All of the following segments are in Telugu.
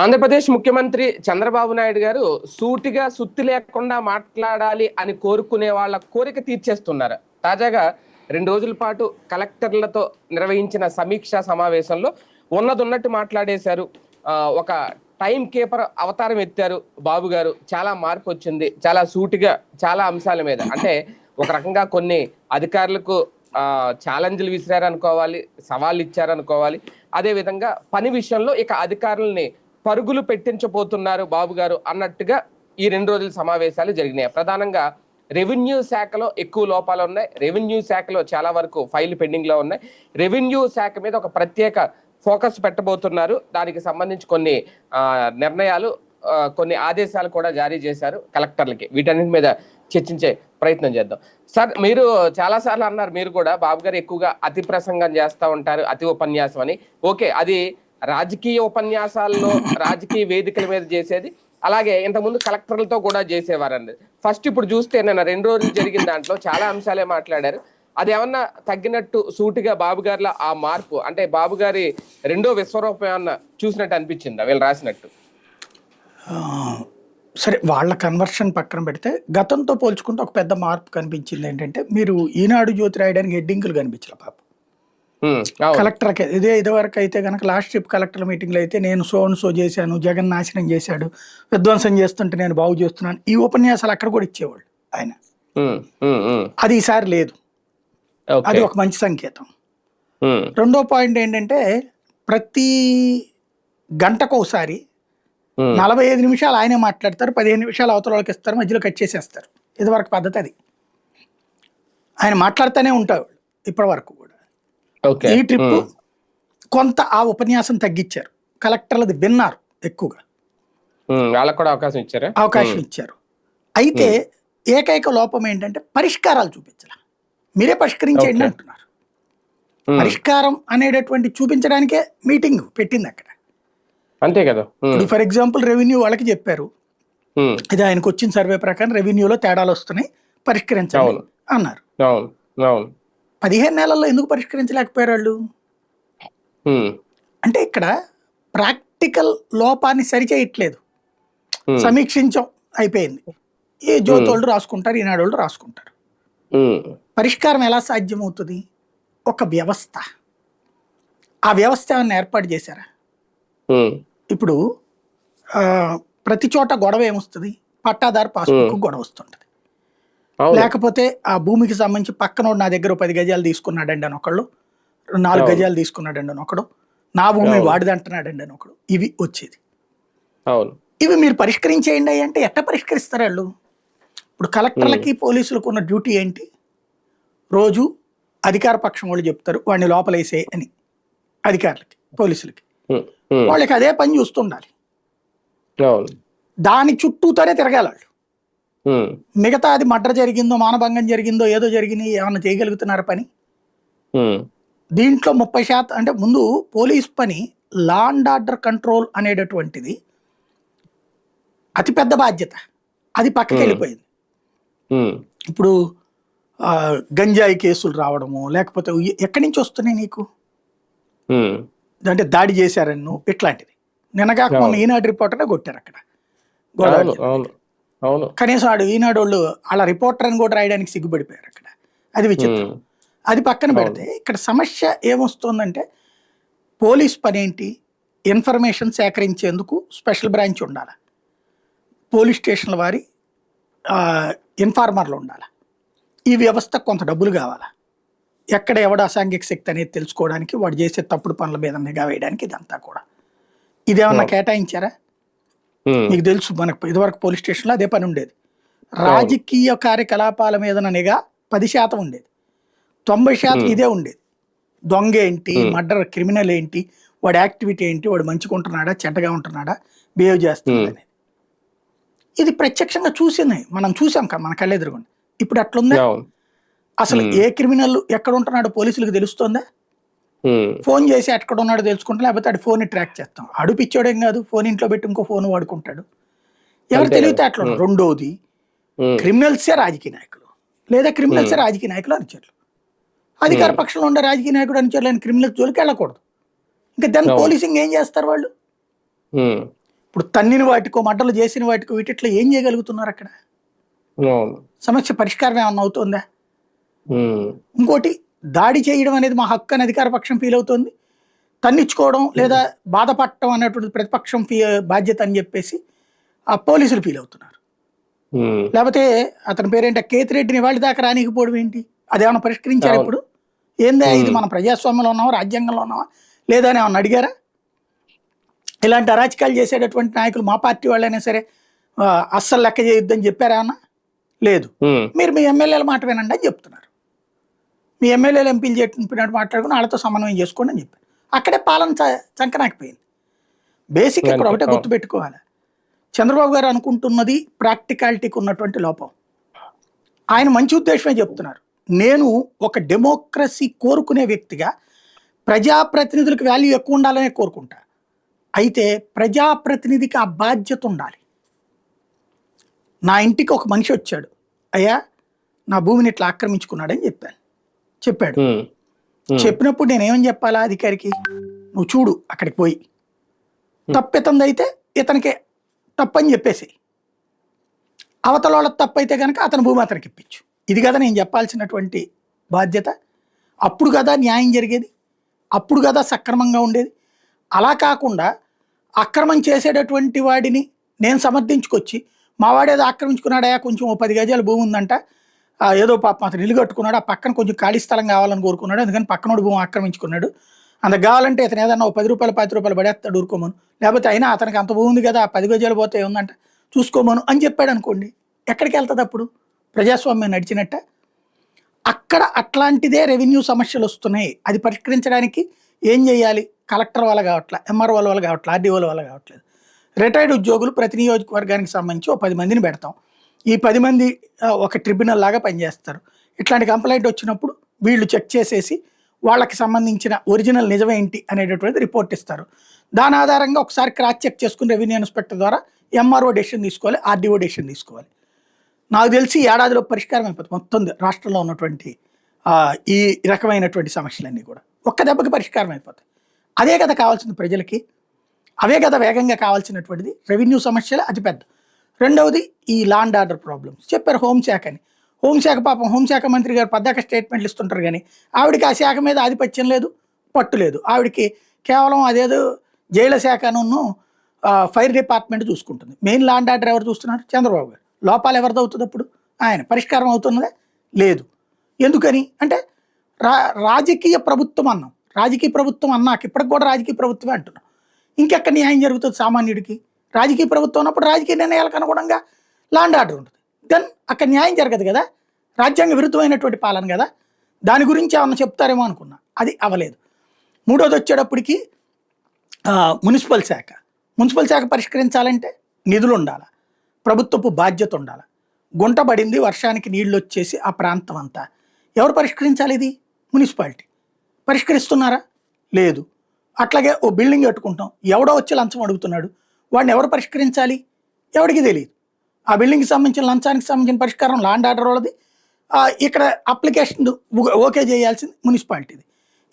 ఆంధ్రప్రదేశ్ ముఖ్యమంత్రి చంద్రబాబు నాయుడు గారు సూటిగా సుత్తి లేకుండా మాట్లాడాలి అని కోరుకునే వాళ్ళ కోరిక తీర్చేస్తున్నారు. తాజాగా రెండు రోజుల పాటు కలెక్టర్లతో నిర్వహించిన సమీక్షా సమావేశంలో ఉన్నదున్నట్టు మాట్లాడేశారు. ఒక టైం కీపర్ అవతారం ఎత్తారు బాబు గారు. చాలా మార్పు వచ్చింది. చాలా సూటిగా చాలా అంశాల మీద. అంటే ఒక రకంగా కొన్ని అధికారులకు ఛాలెంజ్లు విసిరారనుకోవాలి సవాళ్ళు ఇచ్చారనుకోవాలి. అదే విధంగా పని విషయంలో ఇక అధికారుల్ని పరుగులు పెట్టించబోతున్నారు బాబు గారు అన్నట్టుగా ఈ రెండు రోజుల సమావేశాలు జరిగినాయి. ప్రధానంగా రెవెన్యూ శాఖలో ఎక్కువ లోపాలు ఉన్నాయి. రెవెన్యూ శాఖలో చాలా వరకు ఫైల్ పెండింగ్లో ఉన్నాయి. రెవెన్యూ శాఖ మీద ఒక ప్రత్యేక ఫోకస్ పెట్టబోతున్నారు. దానికి సంబంధించి కొన్ని నిర్ణయాలు కొన్ని ఆదేశాలు కూడా జారీ చేశారు కలెక్టర్లకి. వీటన్నిటి మీద చర్చించే ప్రయత్నం చేద్దాం. సార్ మీరు చాలాసార్లు అన్నారు మీరు కూడా బాబు గారు ఎక్కువగా అతి ప్రసంగం చేస్తూ ఉంటారు అతి ఉపన్యాసం అని. ఓకే అది రాజకీయ ఉపన్యాసాల్లో రాజకీయ వేదికల మీద చేసేది. అలాగే ఇంతకుముందు కలెక్టర్లతో కూడా చేసేవారండి. ఫస్ట్ ఇప్పుడు చూస్తే నేను రెండు రోజులు జరిగిన దాంట్లో చాలా అంశాలే మాట్లాడారు. అది ఏమన్నా తగ్గినట్టు సూటిగా బాబు గారిలో ఆ మార్పు అంటే బాబు గారి రెండో విశ్వరూపం ఏమన్నా చూసినట్టు అనిపించిందా? వీళ్ళు రాసినట్టు. సరే వాళ్ళ కన్వర్షన్ పక్కన పెడితే గతంతో పోల్చుకుంటే ఒక పెద్ద మార్పు కనిపించింది ఏంటంటే మీరు ఈనాడు జ్యోతి రాయడానికి హెడ్డింగులు కనిపించలే పాప. కలెక్టర్కి ఇదే ఇదివరకు అయితే కనుక లాస్ట్ ట్రిప్ కలెక్టర్ మీటింగ్లో అయితే నేను సో అండ్ సో చేశాను జగన్ నాశనం చేశాడు విధ్వంసం చేస్తుంటే నేను బాగు చేస్తున్నాను. ఈ ఉపన్యాసాలు అక్కడ కూడా ఇచ్చేవాళ్ళు ఆయన. అది ఈసారి లేదు. అది ఒక మంచి సంకేతం. రెండో పాయింట్ ఏంటంటే ప్రతి గంటకు ఒకసారి నలభై ఐదు నిమిషాలు ఆయనే మాట్లాడతారు పదిహేను నిమిషాలు అవతల వాళ్ళకి ఇస్తారు మధ్యలో కట్ చేసేస్తారు. ఇదివరకు పద్ధతి అది. ఆయన మాట్లాడుతూనే ఉంటాడు ఇప్పటి వరకు కూడా. ఈ ట్రిప్ కొంత ఆ ఉపన్యాసం తగ్గించారు. కలెక్టర్లది విన్నారు ఎక్కువగా. వాళ్ళకు కూడా అవకాశం ఇచ్చారా? అవకాశం ఇచ్చారు. అయితే ఏకైక లోపం ఏంటంటే పరిష్కారాలు చూపించాల. మీరే పరిష్కరించేయండి. అంటున్నారు. పరిష్కారం అనేటటువంటి చూపించడానికే మీటింగ్ పెట్టింది అక్కడ. అంతే కదా. ఇప్పుడు ఫర్ ఎగ్జాంపుల్ రెవెన్యూ వాళ్ళకి చెప్పారు. ఇది ఆయనకు వచ్చిన సర్వే ప్రకారం రెవెన్యూలో తేడాలు వస్తున్నాయి పరిష్కరించాలి. అన్నారు. పదిహేను నెలల్లో ఎందుకు పరిష్కరించలేకపోయారు వాళ్ళు? అంటే ఇక్కడ ప్రాక్టికల్ లోపాన్ని సరిచేయట్లేదు. సమీక్షించం అయిపోయింది. ఈ జ్యోతోళ్ళు రాసుకుంటారు ఈనాడు వాళ్ళు రాసుకుంటారు. పరిష్కారం ఎలా సాధ్యమవుతుంది? ఒక వ్యవస్థ. ఆ వ్యవస్థ ఏమైనా ఏర్పాటు చేశారా? ఇప్పుడు ప్రతి చోట గొడవ ఏమొస్తుంది? పట్టాదారు పాస్బుక్ గొడవ వస్తుంటది. లేకపోతే ఆ భూమికి సంబంధించి పక్కన నా దగ్గర పది గజాలు తీసుకున్నాడండి అని ఒకళ్ళు. నాలుగు. గజాలు తీసుకున్నాడండి అని ఒకడు. నా భూమి. వాడిది అంటున్నాడండి అని ఒకడు. ఇవి వచ్చేది. అవును. ఇవి మీరు పరిష్కరించేయండి అంటే ఎట్ట పరిష్కరిస్తారు వాళ్ళు? ఇప్పుడు కలెక్టర్లకి పోలీసులకు ఉన్న డ్యూటీ ఏంటి? రోజు అధికార పక్షం వాళ్ళు చెప్తారు వాడిని లోపలేసే అని. అధికారులకి పోలీసులకి. వాళ్ళకి అదే పని చూస్తుండాలి. దాని చుట్టూతోనే తిరగాలి వాళ్ళు. మిగతా అది మర్డర్ జరిగిందో మానభంగం జరిగిందో ఏదో జరిగింది ఏమన్నా చేయగలుగుతున్నారా పని? దీంట్లో ముప్పై శాతం అంటే ముందు పోలీస్ పని లా అండ్ ఆర్డర్ కంట్రోల్ అనేటటువంటిది అతిపెద్ద బాధ్యత. అది పక్కకి. వెళ్ళిపోయింది ఇప్పుడు గంజాయి కేసులు రావడము లేకపోతే ఎక్కడి నుంచి వస్తున్నాయి నీకు? అంటే దాడి చేశారని నువ్వు ఇట్లాంటిది అవును. ఈనాడు రిపోర్టర్నే కొట్టారు అక్కడ. గోదావరి అవును. కనీసం ఆడు ఈనాడు వాళ్ళు వాళ్ళ రిపోర్టర్ అని కూడా రాయడానికి సిగ్గుపడిపోయారు అక్కడ. అది విచిత్రం. అది పక్కన పెడితే ఇక్కడ సమస్య ఏమొస్తుందంటే పోలీస్ పని ఏంటి ఇన్ఫర్మేషన్ సేకరించేందుకు స్పెషల్ బ్రాంచ్ ఉండాలి? పోలీస్ స్టేషన్ల వారి ఇన్ఫార్మర్లు ఉండాలి? ఈ వ్యవస్థ కొంత డబ్బులు కావాలా? ఎక్కడ ఎవడ అసాంఘిక శక్తి అనేది తెలుసుకోవడానికి వాడు చేసే తప్పుడు పనుల మీద నిఘా వేయడానికి ఇదంతా కూడా. ఇదేమన్నా. కేటాయించారా? మీకు తెలుసు మనకు ఇదివరకు పోలీస్ స్టేషన్లో అదే పని ఉండేది. రాజకీయ కార్యకలాపాల మీద నిఘా పది శాతం ఉండేది. తొంభై శాతం. ఇదే ఉండేది. దొంగ ఏంటి. మర్డర్ క్రిమినల్ ఏంటి వాడి యాక్టివిటీ ఏంటి వాడు మంచిగా ఉంటున్నాడా చెడ్డగా ఉంటున్నాడా బిహేవ్ చేస్తున్నాడా. అనేది. ఇది ప్రత్యక్షంగా చూసింది. మనం చూసాం కదా మన కళ్ళెదురుగుండి. ఇప్పుడు అట్లుందా? అసలు. ఏ క్రిమినల్ ఎక్కడ ఉంటున్నాడో పోలీసులకు తెలుస్తుందా? ఫోన్ చేసి ఎక్కడ ఉన్నాడో తెలుసుకుంటా లేకపోతే ఆడి ఫోన్ ట్రాక్ చేస్తాం. అడు పిచ్చోడేం కాదు ఫోన్ ఇంట్లో పెట్టి ఇంకో ఫోన్ వాడుకుంటాడు. ఎవరు తెలివితే. అట్లా. రెండోది క్రిమినల్సే రాజకీయ నాయకులు. లేదా క్రిమినల్సే. రాజకీయ నాయకులు అనుచరులు. అధికార. పక్షంలో ఉండే రాజకీయ నాయకుడు అనుచరులు అని క్రిమినల్ జోలికి వెళ్ళకూడదు. ఇంకా దాన్ని. పోలీసింగ్ ఏం చేస్తారు వాళ్ళు? ఇప్పుడు తన్నిన వాటికో మంటలు చేసిన వాటికో వీటిట్లో ఏం చేయగలుగుతున్నారు అక్కడ? సమస్య పరిష్కారం ఏమన్నా అవుతుందా. ఇంకోటి దాడి చేయడం అనేది మా హక్కు అని అధికార పక్షం ఫీల్ అవుతుంది. తన్నిచ్చుకోవడం లేదా బాధపడటం అనేటువంటి ప్రతిపక్షం ఫీ బాధ్యత అని చెప్పేసి ఆ పోలీసులు ఫీల్ అవుతున్నారు. ఉమ్. లేకపోతే అతని పేరేంటి కేతిరెడ్డిని వాళ్ళ దాకా రానికపోవడం ఏంటి? అదేమన్నా పరిష్కరించారు. ఇప్పుడు? ఏందా ఇది Hmm. మన ప్రజాస్వామ్యంలో ఉన్నావా రాజ్యాంగంలో ఉన్నావా లేదా అని ఏమన్నా అడిగారా? ఇలాంటి అరాచకాలు చేసేటటువంటి నాయకులు మా పార్టీ వాళ్ళైనా సరే అస్సలు లెక్క చేయొద్దని చెప్పారా అన్న లేదు. మీరు మీ ఎమ్మెల్యేల మాట వినండి అని చెప్తున్నారు. మీ ఎమ్మెల్యేలు ఎంపీలు చెప్పినట్టు మాట్లాడుకుని వాళ్ళతో సమన్వయం చేసుకోండి అని చెప్పారు. అక్కడే పాలన చంకనాకపోయింది. బేసిక్ ఇక్కడ ఒకటే. గుర్తుపెట్టుకోవాలి. చంద్రబాబు గారు అనుకుంటున్నది ప్రాక్టికాలిటీకి ఉన్నటువంటి లోపం. ఆయన మంచి ఉద్దేశమే చెప్తున్నారు. నేను ఒక డెమోక్రసీ కోరుకునే వ్యక్తిగా ప్రజాప్రతినిధులకు వాల్యూ ఎక్కువ ఉండాలనే కోరుకుంటా. అయితే ప్రజాప్రతినిధికి ఆ బాధ్యత ఉండాలి. నా ఇంటికి ఒక మనిషి వచ్చాడు. అయ్యా నా భూమిని ఇట్లా ఆక్రమించుకున్నాడని చెప్పాను. చెప్పాడు. చెప్పినప్పుడు నేనేమని చెప్పాలా అధికారికి? నువ్వు చూడు అక్కడికి పోయి. తప్పు అయితే ఇతనికి తప్పని చెప్పేసి అవతల వాళ్ళ తప్పు అయితే కనుక అతని భూమి అతనికి ఇప్పించు. ఇది కదా నేను చెప్పాల్సినటువంటి బాధ్యత. అప్పుడు కదా న్యాయం జరిగేది. అప్పుడు కదా సక్రమంగా ఉండేది. అలా కాకుండా అక్రమం చేసేటటువంటి వాడిని నేను సమర్థించుకొచ్చి మా వాడేదో ఆక్రమించుకున్నాడయా కొంచెం ఓ పది గజాల భూమి ఉందంట ఏదో పాపం అతను ఇల్లు కట్టుకున్నాడు ఆ పక్కన కొంచెం ఖాళీ స్థలం కావాలని కోరుకున్నాడు అందుకని పక్కనోడు భూమి ఆక్రమించుకున్నాడు. అంత కావాలంటే ఇతను ఏదన్నా పది రూపాయలు పది రూపాయలు పడేస్తాడు ఊరుకోమను. లేకపోతే అయినా అతనికి అంత భూమి ఉంది కదా పది గజాలు పోతే ఏముందంట? చూసుకోమను అని చెప్పాడు అనుకోండి. ఎక్కడికి వెళ్తుంది అప్పుడు? ప్రజాస్వామ్యం నడిచినట్ట. అక్కడ అట్లాంటిదే రెవెన్యూ సమస్యలు వస్తున్నాయి. అది పరిష్కరించడానికి ఏం చేయాలి? కలెక్టర్ వల్ల కావట్లే ఎంఆర్ఓ వల్ల కావట్లే ఆర్డీఓల వల్ల కావట్లేదు. రిటైర్డ్ ఉద్యోగులు ప్రతి నియోజకవర్గానికి సంబంధించి ఒక పది మందిని పెడతాం. ఈ పది మంది ఒక ట్రిబ్యునల్ లాగా పనిచేస్తారు. ఇట్లాంటి కంప్లైంట్ వచ్చినప్పుడు వీళ్ళు చెక్ చేసేసి వాళ్ళకి సంబంధించిన ఒరిజినల్ నిజమేంటి అనేటటువంటి రిపోర్ట్ ఇస్తారు. దాని ఆధారంగా ఒకసారి క్రాస్ చెక్ చేసుకుని రెవెన్యూ ఇన్స్పెక్టర్ ద్వారా ఎంఆర్ఓ డెసిషన్ తీసుకోవాలి ఆర్డీఓ డెసిషన్ తీసుకోవాలి. నాకు తెలిసి ఏడాదిలో పరిష్కారం అయిపోతుంది. మొత్తం రాష్ట్రంలో ఉన్నటువంటి ఈ రకమైనటువంటి సమస్యలన్నీ కూడా. ఒక్క దెబ్బకి పరిష్కారం అయిపోతాయి. అదే కదా కావాల్సింది ప్రజలకి. అవే కదా వేగంగా కావాల్సినటువంటిది. రెవెన్యూ సమస్యలు అతిపెద్ద. రెండవది ఈ లాండ్ ఆర్డర్ ప్రాబ్లమ్స్. చెప్పారు హోంశాఖ అని. హోంశాఖ పాపం హోంశాఖ మంత్రి గారు పద్దాక స్టేట్మెంట్లు ఇస్తుంటారు కానీ ఆవిడకి ఆ శాఖ మీద ఆధిపత్యం లేదు పట్టు లేదు. ఆవిడకి కేవలం అదేదో జైల శాఖను ఫైర్ డిపార్ట్మెంట్ చూసుకుంటుంది. మెయిన్ లాండ్ ఆర్డర్ ఎవరు చూస్తున్నారు? చంద్రబాబు గారు. లోపాలు ఎవరిది అవుతుంది అప్పుడు? ఆయన. పరిష్కారం అవుతున్నదా? లేదు. ఎందుకని? అంటే రా రాజకీయ ప్రభుత్వం అన్నాం. రాజకీయ ప్రభుత్వం అన్నాక ఇప్పటికి కూడా రాజకీయ ప్రభుత్వమే అంటున్నాం. ఇంకెక్కడ న్యాయం జరుగుతుంది సామాన్యుడికి? రాజకీయ ప్రభుత్వం ఉన్నప్పుడు రాజకీయ నిర్ణయాలకు అనుగుణంగా లాండ్ ఆర్డర్ ఉంటుంది. దెన్ అక్కడ న్యాయం జరగదు కదా? రాజ్యాంగ విరుద్ధమైనటువంటి పాలన కదా? దాని గురించి ఏమన్నా చెప్తారేమో అనుకున్నా. అది అవలేదు మూడోది వచ్చేటప్పటికి మున్సిపల్ శాఖ. మున్సిపల్ శాఖ పరిష్కరించాలంటే నిధులు ఉండాలి. ప్రభుత్వపు బాధ్యత ఉండాలి. గుంట పడింది వర్షానికి నీళ్ళు వచ్చేసి ఆ ప్రాంతం అంతా. ఎవరు పరిష్కరించాలి ఇది? మున్సిపాలిటీ. పరిష్కరిస్తున్నారా? లేదు. అట్లాగే ఓ బిల్డింగ్ కట్టుకుంటాం ఎవడో వచ్చి లంచం అడుగుతున్నాడు. వాడిని ఎవరు పరిష్కరించాలి? ఎవడికి తెలియదు ఆ బిల్డింగ్కి సంబంధించిన లంచానికి సంబంధించిన పరిష్కారం లాండ్ ఆర్డర్ వాళ్ళది. ఇక్కడ అప్లికేషన్ ఓకే చేయాల్సింది మున్సిపాలిటీది.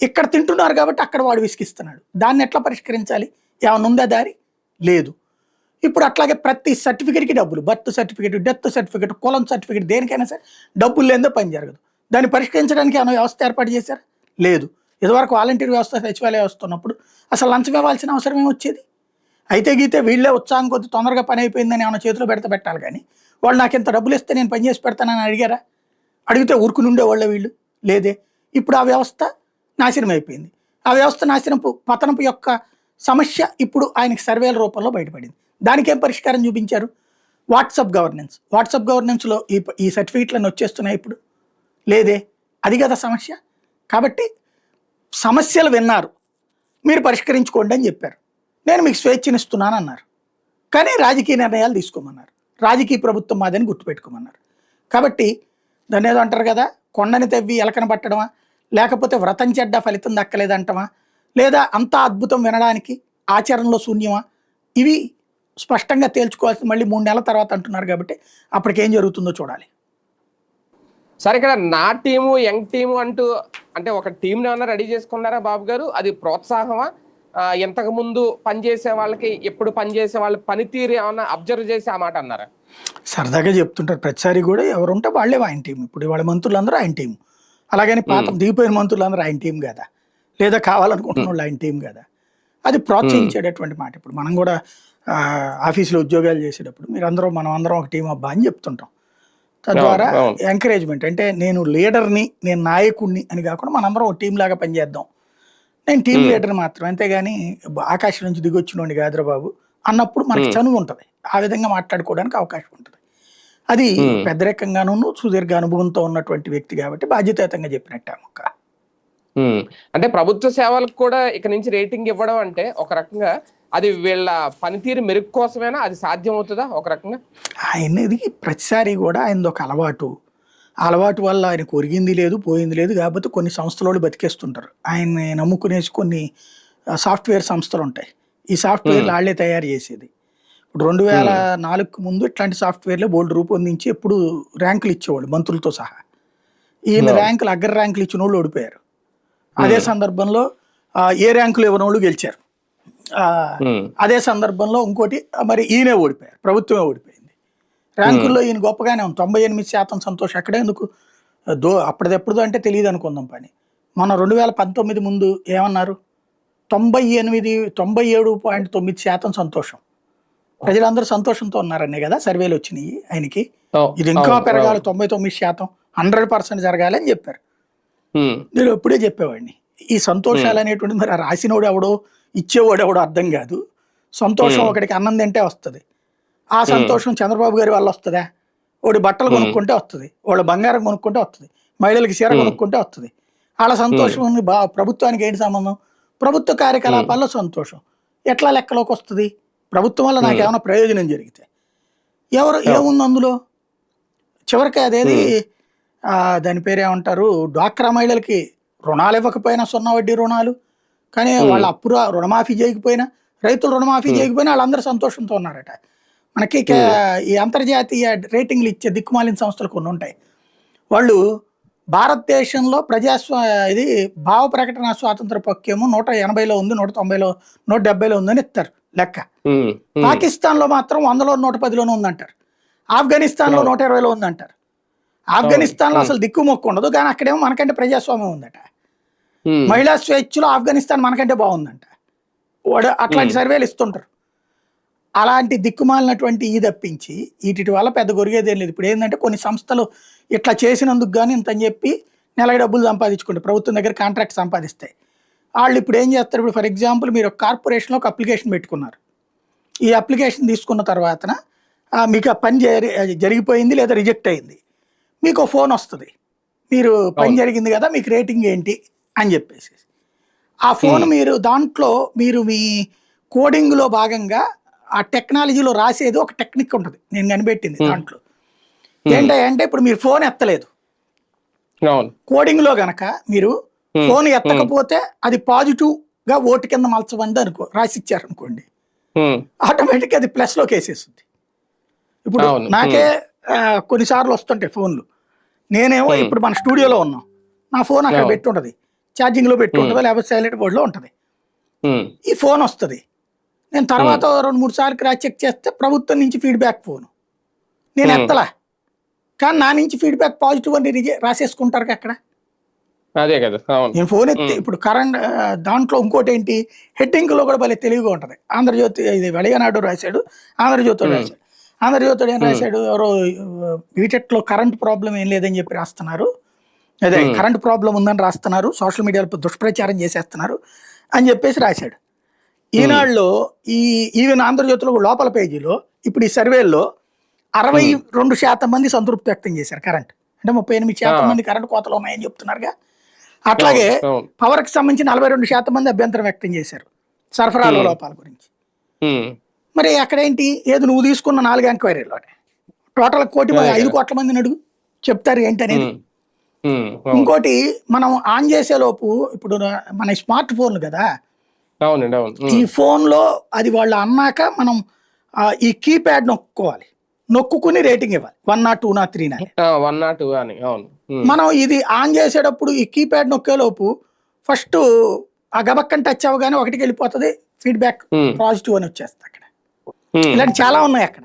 ఇక్కడ తింటున్నారు కాబట్టి అక్కడ వాడు విసిగిస్తున్నాడు. దాన్ని ఎట్లా పరిష్కరించాలి? ఏమైనా ఉందా దారి? లేదు. ఇప్పుడు అట్లాగే ప్రతి సర్టిఫికేట్కి డబ్బులు బర్త్ సర్టిఫికేట్ డెత్ సర్టిఫికేట్ కులం సర్టిఫికేట్ దేనికైనా సరే డబ్బులు లేదో పని జరగదు. దాన్ని పరిష్కరించడానికి ఏమైనా వ్యవస్థ ఏర్పాటు చేశారు? లేదు. ఇదివరకు వాలంటీర్ వ్యవస్థ సచివాలయ వ్యవస్థ ఉన్నప్పుడు అసలు లంచం ఇవ్వాల్సిన అవసరం ఏమొచ్చేది? అయితే గీతే వీళ్ళే ఉత్సాహం కొద్ది తొందరగా పని అయిపోయిందని ఏమైనా చేతిలో పెడత పెట్టాలి కానీ వాళ్ళు నాకు ఇంత డబ్బులు ఇస్తే నేను పని చేసి పెడతానని అడిగారా? అడిగితే ఊరుకుని ఉండేవాళ్ళ వీళ్ళు. లేదే. ఇప్పుడు ఆ వ్యవస్థ నాశనం అయిపోయింది. ఆ వ్యవస్థ నాశనపు పతనపు యొక్క సమస్య ఇప్పుడు ఆయనకి సర్వేల రూపంలో బయటపడింది. దానికేం పరిష్కారం చూపించారు? WhatsApp governance. వాట్సాప్ గవర్నెన్స్లో ఈ ఈ సర్టిఫికెట్లను వచ్చేస్తున్నాయి ఇప్పుడు. లేదే. అది కదా సమస్య. కాబట్టి సమస్యలు విన్నారు. మీరు పరిష్కరించుకోండి అని చెప్పారు. నేను మీకు స్వేచ్ఛనిస్తున్నాను అన్నారు కానీ రాజకీయ నిర్ణయాలు తీసుకోమన్నారు. రాజకీయ ప్రభుత్వం మాదని గుర్తుపెట్టుకోమన్నారు. కాబట్టి దాన్ని ఏదో అంటారు కదా కొండని తవ్వి ఎలకన పట్టడమా? లేకపోతే వ్రతం చెడ్డ ఫలితం దక్కలేదంటమా? లేదా అంత అద్భుతం వినడానికి ఆచరణలో శూన్యమా? ఇవి స్పష్టంగా తేల్చుకోవాల్సి మళ్ళీ మూడు నెలల తర్వాత అంటున్నారు కాబట్టి అప్పటికేం జరుగుతుందో చూడాలి. సరే ఇక్కడ నా టీము యంగ్ టీము అంటూ అంటే ఒక టీం ఏమన్నా రెడీ చేసుకున్నారా బాబు గారు అది ప్రోత్సాహమా? ఇంతకు ముందు పనిచేసే వాళ్ళకి ఎప్పుడు పనిచేసే వాళ్ళ పనితీరు ఏమన్నా అబ్జర్వ్ చేసి ఆ మాట అన్నారా? సరదాగా చెప్తుంటారు. ప్రతిసారి కూడా ఎవరు ఉంటే వాళ్ళే ఆయన టీం ఇప్పుడు వాళ్ళ మంత్రులందరూ ఆయన టీం అలాగని పాత దిగిపోయిన మంత్రులందరూ ఆయన టీం కదా. లేదా కావాలనుకుంటున్న వాళ్ళు ఆయన టీం కదా. అది ప్రోత్సహించేటటువంటి మాట. ఇప్పుడు మనం కూడా ఆఫీసులో ఉద్యోగాలు చేసేటప్పుడు మీరు అందరూ మనం అందరం ఒక టీం అబ్బా అని చెప్తుంటాం. తద్వారా. ఎంకరేజ్మెంట్ అంటే నేను లీడర్ని నేను నాయకుడిని అని కాకుండా మనందరం ఒక టీం లాగా పనిచేద్దాం. నేను టీం లీడర్ మాత్రం అంతేగాని ఆకాశం నుంచి దిగొచ్చినోండి కాదురా బాబు. అన్నప్పుడు మనకి చనువు ఉంటుంది. ఆ విధంగా మాట్లాడుకోవడానికి అవకాశం ఉంటుంది. అది. పెద్దరికంగాను సుదీర్ఘ అనుభవంతో ఉన్నటువంటి వ్యక్తి కాబట్టి బాధ్యతాయుతంగా చెప్పినట్టు ఆ మొక్క. ఉమ్. అంటే ప్రభుత్వ సేవలకు కూడా ఇక నుంచి రేటింగ్ ఇవ్వడం అంటే ఒక రకంగా అది వీళ్ళ పనితీరు మెరుగు కోసమేనా? అది సాధ్యం అవుతుందా ఒక రకంగా? ఆయనది ప్రతిసారి కూడా ఆయనది ఒక అలవాటు. అలవాటు వల్ల ఆయన కొరిగింది లేదు పోయింది లేదు. కాకపోతే కొన్ని సంస్థలు బతికేస్తుంటారు. ఆయన్ని నమ్ముకునేసి కొన్ని సాఫ్ట్వేర్ సంస్థలు ఉంటాయి. ఈ సాఫ్ట్వేర్ వాళ్ళే తయారు చేసేది. ఇప్పుడు రెండు వేల నాలుగుకు ముందు ఇట్లాంటి సాఫ్ట్వేర్లే బోల్డ్ రూపొందించి ఎప్పుడు ర్యాంకులు ఇచ్చేవాడు మంత్రులతో సహా. ఈయన. ర్యాంకులు అగ్ర ర్యాంకులు ఇచ్చిన వాళ్ళు ఓడిపోయారు. అదే సందర్భంలో ఏ ర్యాంకులు ఇవ్వని వాళ్ళు గెలిచారు. అదే సందర్భంలో ఇంకోటి మరి ఈయనే ఓడిపోయారు. ప్రభుత్వమే ఓడిపోయింది ర్యాంకుల్లో ఈయన గొప్పగానే ఉంది. తొంభై ఎనిమిది శాతం సంతోషం. అక్కడే ఎందుకు? దో అప్పటిదెప్పుడు అంటే తెలియదు అనుకుందాం పని. మన రెండు వేల పంతొమ్మిది ముందు ఏమన్నారు? తొంభై ఎనిమిది తొంభై ఏడు పాయింట్ తొమ్మిది శాతం సంతోషం. ప్రజలందరూ సంతోషంతో ఉన్నారనే కదా సర్వేలు వచ్చినాయి ఆయనకి. ఇది ఇంకా పెరగాలి. తొంభై తొమ్మిది శాతం హండ్రెడ్ పర్సెంట్ జరగాలి అని చెప్పారు. నేను ఎప్పుడే చెప్పేవాడిని. ఈ సంతోషాలు అనేటువంటి మరి రాసినోడు ఎవడో ఇచ్చేవాడు ఎవడో అర్థం కాదు. సంతోషం. ఒకటికి అన్నం తింటే వస్తుంది. ఆ సంతోషం చంద్రబాబు గారి వల్ల వస్తుందా? వాడి బట్టలు. కొనుక్కుంటే వస్తుంది. వాళ్ళ బంగారం కొనుక్కుంటే వస్తుంది. మహిళలకి చీర. కొనుక్కుంటే వస్తుంది. వాళ్ళ సంతోషం బా ప్రభుత్వానికి ఏంటి సంబంధం? ప్రభుత్వ కార్యకలాపాల్లో సంతోషం. ఎట్లా లెక్కలోకి వస్తుంది? ప్రభుత్వం వల్ల నాకు. ఏమైనా ప్రయోజనం జరిగితే. ఎవరు. ఏముంది అందులో? చివరికి అదేది? దాని పేరు ఏమంటారు డ్వాక్రా మహిళలకి రుణాలు ఇవ్వకపోయినా సున్నా వడ్డీ రుణాలు. కానీ. వాళ్ళ అప్పు రా- రుణమాఫీ చేయకపోయినా రైతులు రుణమాఫీ. చేయకపోయినా వాళ్ళందరూ సంతోషంతో ఉన్నారట. మనకి ఈ అంతర్జాతీయ రేటింగ్లు ఇచ్చే దిక్కుమాలిన సంస్థలు కొన్ని ఉంటాయి వాళ్ళు భారతదేశంలో ప్రజాస్వా ఇది భావ ప్రకటన స్వాతంత్ర పక్కేమో నూట ఎనభైలో ఉంది నూట తొంభైలో నూట డెబ్బైలో ఉందని ఇస్తారు లెక్క. ఉమ్. పాకిస్తాన్లో మాత్రం వందలో నూట పదిలోనే ఉందంటారు ఆఫ్ఘనిస్తాన్లో. నూట ఇరవైలో ఉందంటారు ఆఫ్ఘనిస్తాన్లో. అసలు దిక్కు మొక్కు ఉండదు కానీ అక్కడేమో మనకంటే ప్రజాస్వామ్యం ఉందట. మహిళా స్వేచ్ఛలో ఆఫ్ఘనిస్తాన్ మనకంటే బాగుందంట వాడు అట్లాంటి. సర్వేలు ఇస్తుంటారు అలాంటి దిక్కుమాలినటువంటి ఈ తప్పించి వీటి వల్ల పెద్ద గొరిగేదేం లేదు. ఇప్పుడు ఏంటంటే కొన్ని సంస్థలు ఇట్లా చేసినందుకు కానీ ఇంత అని చెప్పి నెలకి డబ్బులు సంపాదించుకుంటారు. ప్రభుత్వం దగ్గర కాంట్రాక్ట్ సంపాదిస్తాయి వాళ్ళు ఇప్పుడు ఏం చేస్తారు? ఇప్పుడు ఫర్ ఎగ్జాంపుల్ మీరు ఒక కార్పొరేషన్లో ఒక అప్లికేషన్ పెట్టుకున్నారు. ఈ అప్లికేషన్ తీసుకున్న తర్వాతన మీకు ఆ పని జరి జరిగిపోయింది లేదా రిజెక్ట్ అయింది. మీకు ఫోన్ వస్తుంది. మీరు పని. జరిగింది కదా మీకు రేటింగ్ ఏంటి? అని చెప్పేసి ఆ ఫోన్. మీరు దాంట్లో మీరు మీ కోడింగ్లో భాగంగా ఆ టెక్నాలజీలో రాసేది ఒక టెక్నిక్ ఉంటుంది నేను కనిపెట్టింది. దాంట్లో ఏంటంటే ఇప్పుడు మీరు ఫోన్ ఎత్తలేదు అవును కోడింగ్లో గనక మీరు. ఫోన్ ఎత్తకపోతే అది పాజిటివ్గా ఓటు కింద మలచమంది అనుకో రాసి ఇచ్చారు అనుకోండి. ఆటోమేటిక్ అది ప్లస్లోకి వేసేస్తుంది ఇప్పుడు. నాకే కొన్నిసార్లు వస్తుంటాయి ఫోన్లు నేనేమో. ఇప్పుడు మన స్టూడియోలో ఉన్నాం నా ఫోన్ అక్కడ. పెట్టి ఉంటుంది ఛార్జింగ్లో పెట్టి. ఉంటుంది లేకపోతే సైలెంట్ బోర్డ్లో ఉంటుంది. ఈ ఫోన్ వస్తుంది నేను తర్వాత రెండు మూడు సార్లు క్రాస్ చెక్ చేస్తే ప్రభుత్వం నుంచి ఫీడ్బ్యాక్ ఫోన్ నేను. ఎత్తలా? కానీ నా నుంచి ఫీడ్బ్యాక్ పాజిటివ్ అని రిజె- రాసేసుకుంటారు అక్కడ? అదే కదా నేను ఫోన్ ఎత్తి. ఇప్పుడు కరెంట్ దాంట్లో ఇంకోటి ఏంటి? హెడ్డింగ్లో కూడా భలే తెలివిగా ఉంటది. ఆంధ్రజ్యోతి ఇది వెళయనాడు రాశాడు ఆంధ్రజ్యోతి Hmm. రాశాడు. ఆంధ్రజ్యోతి ఏం. రాశాడు? ఎవరో బీటెక్లో కరెంట్ ప్రాబ్లం ఏం లేదని చెప్పి రాస్తున్నారు. అదే. కరెంట్ ప్రాబ్లం ఉందని రాస్తున్నారు. సోషల్ మీడియాలో దుష్ప్రచారం చేసేస్తున్నారు అని చెప్పేసి రాశాడు. ఈనాడులో ఈ ఈవెన్ ఆంధ్రజ్యోతిలో లోపల పేజీలో ఇప్పుడు ఈ సర్వేల్లో అరవై రెండు శాతం మంది సంతృప్తి వ్యక్తం చేశారు కరెంట్. అంటే ముప్పై ఎనిమిది శాతం. మంది కరెంట్ కోతలు ఉన్నాయని చెప్తున్నారుగా. అట్లాగే పవర్కి సంబంధించి నలభై రెండు శాతం మంది అభ్యంతరం వ్యక్తం చేశారు సరఫరాలో. లోపాల గురించి. మరి అక్కడేంటి ఏది నువ్వు తీసుకున్న నాలుగు ఎంక్వైరీలోనే. టోటల్ కోటి మంది ఐదు. కోట్ల మందిని అడుగు. చెప్తారు ఏంటి అనేది. ఇంకోటి మనం ఆన్ చేసే లోపు ఇప్పుడు మన స్మార్ట్ ఫోన్లు కదా అవునండి అవును. ఈ ఫోన్లో అది వాళ్ళు అన్నాక మనం ఈ కీప్యాడ్ నొక్కుకోవాలి. నొక్కుకుని రేటింగ్ ఇవ్వాలి. One not two not three not. ఆ, వన్ నాట్ టూ అని అవును. మనం ఇది ఆన్ చేసేటప్పుడు ఈ కీప్యాడ్ నొక్కేలోపు ఫస్ట్ ఆ గబక్కని టచ్ అవ్వగానే ఒకటికి వెళ్ళిపోతుంది ఫీడ్బ్యాక్ పాజిటివ్ అని వచ్చేస్తుంది అక్కడ. ఇలాంటి చాలా ఉన్నాయి అక్కడ.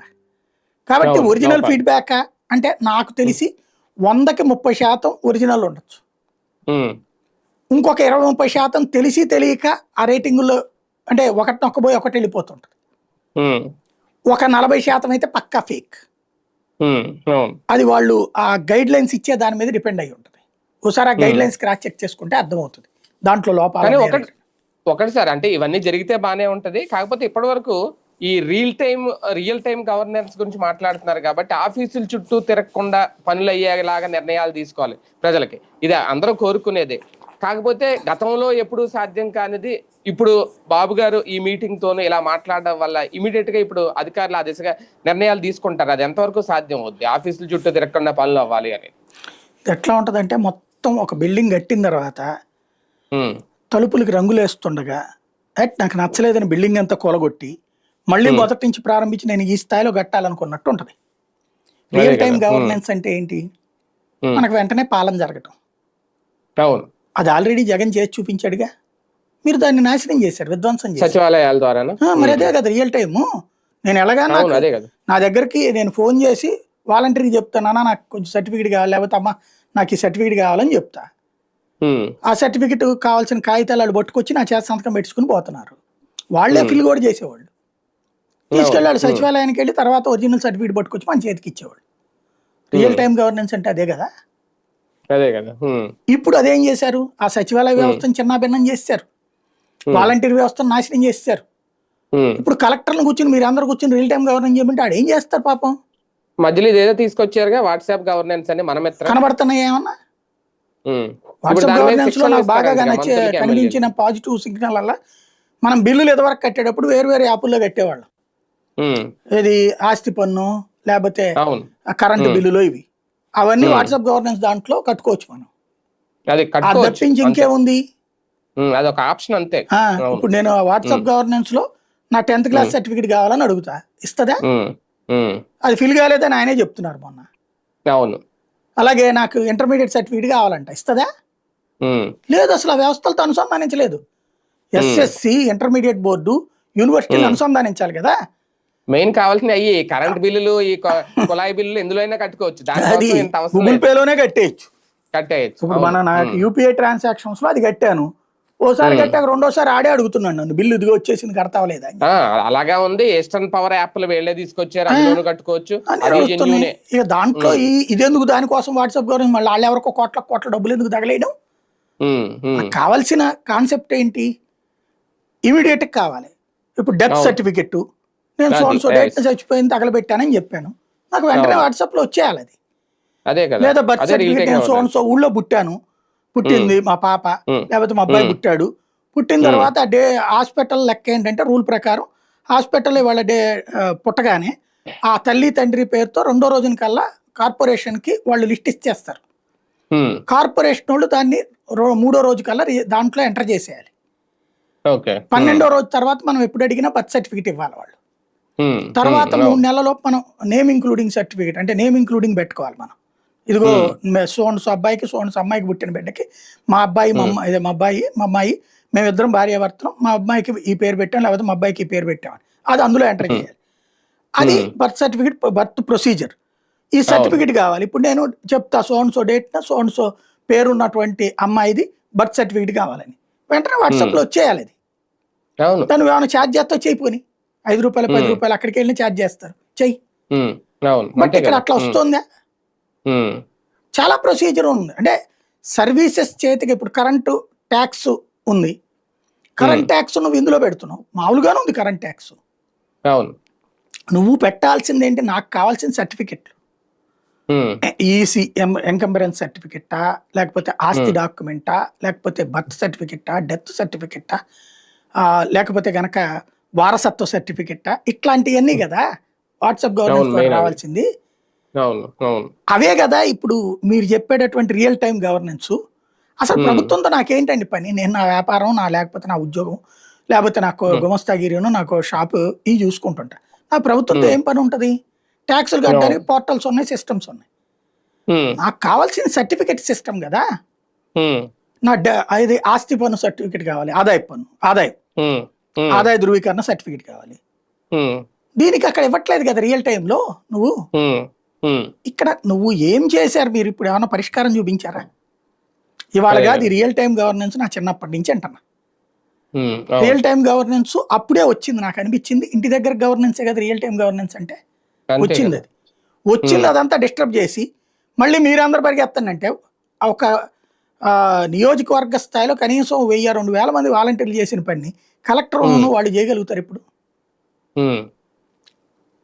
కాబట్టి ఒరిజినల్. ఫీడ్బ్యాక్? అంటే నాకు తెలిసి వందకి ముప్పై శాతం ఒరిజినల్ ఉండొచ్చు. ఇంకొక ఇరవై ముప్పై శాతం తెలిసి తెలియక ఆ రేటింగుల్లో అంటే ఒకటి నొక్కబోయి ఒకటి వెళ్ళిపోతుంటుంది. ఒక నలభై శాతం అయితే పక్కా ఫేక్. అది వాళ్ళు ఆ గైడ్ లైన్స్ ఇచ్చే దాని మీద డిపెండ్ అయి ఉంటుంది. ఒకసారి ఆ గైడ్. లైన్స్ క్రాస్ చెక్ చేసుకుంటే అర్థమవుతుంది. దాంట్లో లోపాలు ఒకటి సార్ అంటే ఇవన్నీ జరిగితే బానే ఉంటది. కాకపోతే ఇప్పటి వరకు ఈ real time real time governance గురించి మాట్లాడుతున్నారు కాబట్టి ఆఫీసుల చుట్టూ తిరగకుండా పనులు అయ్యేలాగా నిర్ణయాలు తీసుకోవాలి ప్రజలకి. ఇది అందరూ కోరుకునేదే. కాకపోతే గతంలో ఎప్పుడు సాధ్యం కానిది ఇప్పుడు బాబు గారు ఈ మీటింగ్ తోను ఇలా మాట్లాడడం వల్ల ఇమీడియట్గా ఇప్పుడు అధికారులు ఆ దిశగా నిర్ణయాలు తీసుకుంటారు. అది ఎంతవరకు సాధ్యం అవుద్ది? ఆఫీసుల చుట్టూ తిరగకుండా పనులు అవ్వాలి అని. ఎట్లా ఉంటుందంటే మొత్తం ఒక బిల్డింగ్ కట్టిన తర్వాత తలుపులకి రంగులు వేస్తుండగా ఎట్ నాకు నచ్చలేదని బిల్డింగ్ అంతా కూలగొట్టి మళ్ళీ. మొదటి నుంచి ప్రారంభించి నేను ఈ స్థాయిలో కట్టాలనుకున్నట్టు ఉంటుంది. Real time. గవర్నెన్స్ అంటే ఏంటి? మనకు వెంటనే పాలన జరగటం. అవును. అది ఆల్రెడీ జగన్ చేసి చూపించాడుగా. మీరు దాన్ని నాశనం చేశారు విధ్వంసం చేశారు. సచివాలయాల ద్వారానా? ఆ, మరి అదే కదా రియల్ టైము నేను ఎలాగా నా దగ్గరికి నేను ఫోన్ చేసి వాలంటీర్కి చెప్తాను "అన్నా, నాకు కొంచెం సర్టిఫికేట్ కావాలి లేకపోతే అమ్మ నాకు ఈ సర్టిఫికేట్ కావాలని చెప్తా. ఆ సర్టిఫికేట్ కావాల్సిన కాగితాలు వాళ్ళు పట్టుకొచ్చి నా చేత సంతకం పెట్టుకుని పోతున్నారు. వాళ్ళే. ఫిల్ కూడా చేసేవాళ్ళు. తీసుకెళ్ళాడు. సచివాలయానికి వెళ్ళి తర్వాత ఒరిజినల్ సర్టిఫికేట్ పట్టుకొచ్చి మన చేతికి ఇచ్చేవాళ్ళు. రియల్. టైం గవర్నెన్స్ అంటే అదే కదా. అదే కదా. ఇప్పుడు అదేం చేశారు? ఆ సచివాలయ. వ్యవస్థను చిన్నాభిన్నం చేశారు. వాలంటీర్ వ్యవస్థను నాశనం చేశారు. ఇప్పుడు కలెక్టర్లు కూర్చుని మీరు అందరు కూర్చుని రియల్ టైం గవర్నెన్స్ చేయమంటే ఆడు ఏం చేస్తారు పాపం? మధ్యలో ఇదేదో తీసుకొచ్చారుగా వాట్సాప్ గవర్నెన్స్ అని మన కనబడుతున్నాయి ఏమన్నా? వాట్సాప్ గవర్నెన్స్లో నాకు బాగా నచ్చే కనిపించిన. పాజిటివ్ సిగ్నల్ వల్ల మనం బిల్లులు ఎదవరకు కట్టేటప్పుడు వేరు వేరు యాపుల్లో కట్టేవాళ్ళం. ఇది ఆస్తి పన్ను లేకపోతే కరెంటు. బిల్లులు ఇవి. అవన్నీ Hmm. వాట్సాప్ గవర్నెన్స్ దాంట్లో కట్టుకోవచ్చు మనం. అది తప్పించి. ఇంకేముంది? అది ఒక ఆప్షన్ అంతే. ఇప్పుడు నేను వాట్సాప్ Hmm. గవర్నెన్స్లో నా టెన్త్ క్లాస్ Hmm. సర్టిఫికేట్ కావాలని అడుగుతా. ఇస్తుందా? అది ఫిల్ కాలేదని ఆయనే చెప్తున్నారు మొన్న. అవును. అలాగే నాకు ఇంటర్మీడియట్ సర్టిఫికేట్ కావాలంట. ఇస్తుందా? లేదు అసలు ఆ వ్యవస్థలతో అనుసంధానించలేదు. ఎస్ఎస్సి ఇంటర్మీడియట్ బోర్డు యూనివర్సిటీని Hmm. అనుసంధానించాలి కదా. మెయిన్ కావాల్సిన అయ్యి కరెంట్ బిల్లులు ఈ కుళాయి బిల్లులు ఎందులో అయినా కట్టుకోవచ్చు. గూగుల్ పేలోనే కట్టేయచ్చు. కట్టేయచ్చు. ఇప్పుడు. మన నాకు యూపీఐ ట్రాన్సాక్షన్స్లో అది కట్టాను. ఓసారి. కట్టాక రెండోసారి ఆడే అడుగుతున్నాను నన్ను. బిల్లు ఇదిగో వచ్చేసింది కడతావా లేదా అని. ఆ, అలాగా ఉంది. ఈస్టర్న్ పవర్ యాప్లు వీళ్ళే తీసుకొచ్చారు. అందులోనూ కట్టుకోవచ్చు. ఇక దాంట్లో. ఈ ఇదెందుకు దానికోసం వాట్సాప్ గవర్నమెంట్ మళ్ళీ వాళ్ళు ఎవరికో కోట్ల కోట్ల డబ్బులు ఎందుకు తగలేయడం? కావాల్సిన కాన్సెప్ట్ ఏంటి? ఇమీడియట్ కావాలి. ఇప్పుడు డెత్. సర్టిఫికెట్ నేను అది, సోన్ సో yes. డేట్ చచ్చిపోయింది తగలబెట్టానని చెప్పాను. నాకు వెంటనే అవును. వాట్సాప్లో వచ్చేయాలి అది. అదే కదా. లేదా బర్త్ సర్టిఫికేట్ నేను సోన్ సో ఊళ్ళో పుట్టాను. పుట్టింది మా పాప లేకపోతే మా అబ్బాయి. పుట్టాడు. పుట్టిన. తర్వాత డే హాస్పిటల్ లెక్క ఏంటంటే రూల్ ప్రకారం హాస్పిటల్ వాళ్ళ డే పుట్టగానే ఆ తల్లి తండ్రి పేరుతో రెండో రోజున కల్లా కార్పొరేషన్కి వాళ్ళు లిస్ట్ ఇచ్చేస్తారు. కార్పొరేషన్ వాళ్ళు దాన్ని మూడో రోజు కల్లా దాంట్లో ఎంటర్ చేసేయాలి. ఓకే. పన్నెండో రోజు తర్వాత మనం ఎప్పుడు అడిగినా బర్త్ సర్టిఫికేట్ ఇవ్వాలి వాళ్ళు. తర్వాత మూడు నెలలలోపు మనం నేమ్ ఇంక్లూడింగ్ సర్టిఫికేట్ అంటే నేమ్ ఇంక్లూడింగ్ పెట్టుకోవాలి మనం. ఇదిగో సోన్ సో అబ్బాయికి సోన్ సో అమ్మాయికి పుట్టిన బిడ్డకి మా అబ్బాయి మా అమ్మ ఇదే మా అబ్బాయి మా అమ్మాయి మేమిద్దరం భార్యాభర్తలం మా అమ్మాయికి ఈ పేరు పెట్టాం లేకపోతే మా అబ్బాయికి ఈ పేరు పెట్టామని అది అందులో ఎంటర్. చేయాలి. అది. Birth certificate birth procedure. ఈ సర్టిఫికేట్ కావాలి. ఇప్పుడు నేను చెప్తా so and so date so and so పేరున్నటువంటి అమ్మాయిది బర్త్ సర్టిఫికేట్ కావాలని. వెంటనే వాట్సాప్లో వచ్చేయాలి అది. దాన్ని ఏమైనా ఛార్జ్ చేస్తా చేయపోని ఐదు రూపాయలు పది. రూపాయలు అక్కడికి వెళ్ళి ఛార్జ్ చేస్తారు. చెయ్యి. బట్ ఇక్కడ. అట్లా వస్తుందా? చాలా ప్రొసీజర్ ఉంది. అంటే సర్వీసెస్ చేతికి ఇప్పుడు కరెంటు ట్యాక్స్ ఉంది. కరెంట్ ట్యాక్స్ నువ్వు ఇందులో పెడుతున్నావు. మామూలుగానే ఉంది కరెంట్ ట్యాక్స్ అవును. నువ్వు పెట్టాల్సింది ఏంటి? నాకు కావాల్సిన సర్టిఫికెట్ ఉమ్, ఈసీ ఎంకంబరెన్స్ సర్టిఫికెట్టా లేకపోతే ఆస్తి. డాక్యుమెంటా లేకపోతే బర్త్ సర్టిఫికెట్టా డెత్ సర్టిఫికెట్టా లేకపోతే గనక వారసత్వ సర్టిఫికెట్టా ఇట్లాంటివన్నీ కదా? WhatsApp governance. రావాల్సింది. అవే కదా ఇప్పుడు మీరు చెప్పేటటువంటి రియల్ టైం గవర్నెన్స్ అసలు Hmm. ప్రభుత్వంతో నాకేంటండి పని? నేను నా వ్యాపారం నా లేకపోతే నా ఉద్యోగం లేకపోతే నాకు Hmm. గుమస్తాగిరిను నాకు షాపు ఇవి చూసుకుంటుంటా. నా ప్రభుత్వంతో Hmm. ఏం పని ఉంటుంది? ట్యాక్సులు కట్టడానికి పోర్టల్స్ ఉన్నాయి సిస్టమ్స్ ఉన్నాయి. నాకు కావాల్సిన సర్టిఫికెట్ సిస్టమ్ కదా? నా అది ఆస్తి పన్ను సర్టిఫికేట్ కావాలి ఆదాయ పన్ను ఆదాయం. ఆదాయ ధృవీకరణ సర్టిఫికేట్ కావాలి. ఉమ్, దీనికి అక్కడ ఇవ్వట్లేదు కదా రియల్ టైంలో నువ్వు? ఉమ్. ఇక్కడ నువ్వు ఏం చేశారు మీరు? ఇప్పుడు ఏమైనా పరిష్కారం చూపించారా? ఇవాళ. కాదు రియల్ టైం గవర్నెన్స్ నా చిన్నప్పటి నుంచి అంటున్నా. రియల్ టైం గవర్నెన్స్ అప్పుడే వచ్చింది నాకు అనిపించింది. ఇంటి దగ్గర గవర్నెన్సే కదా రియల్ టైం గవర్నెన్స్ అంటే? వచ్చింది. అది. వచ్చింది అదంతా డిస్టర్బ్ చేసి మళ్ళీ మీరందరూ పరిగెత్తండి ఒక నియోజకవర్గ స్థాయిలో కనీసం వెయ్యి రెండు వేల మంది వాలంటీర్లు చేసిన పని కలెక్టర్. వాళ్ళు చేయగలుగుతారు ఇప్పుడు.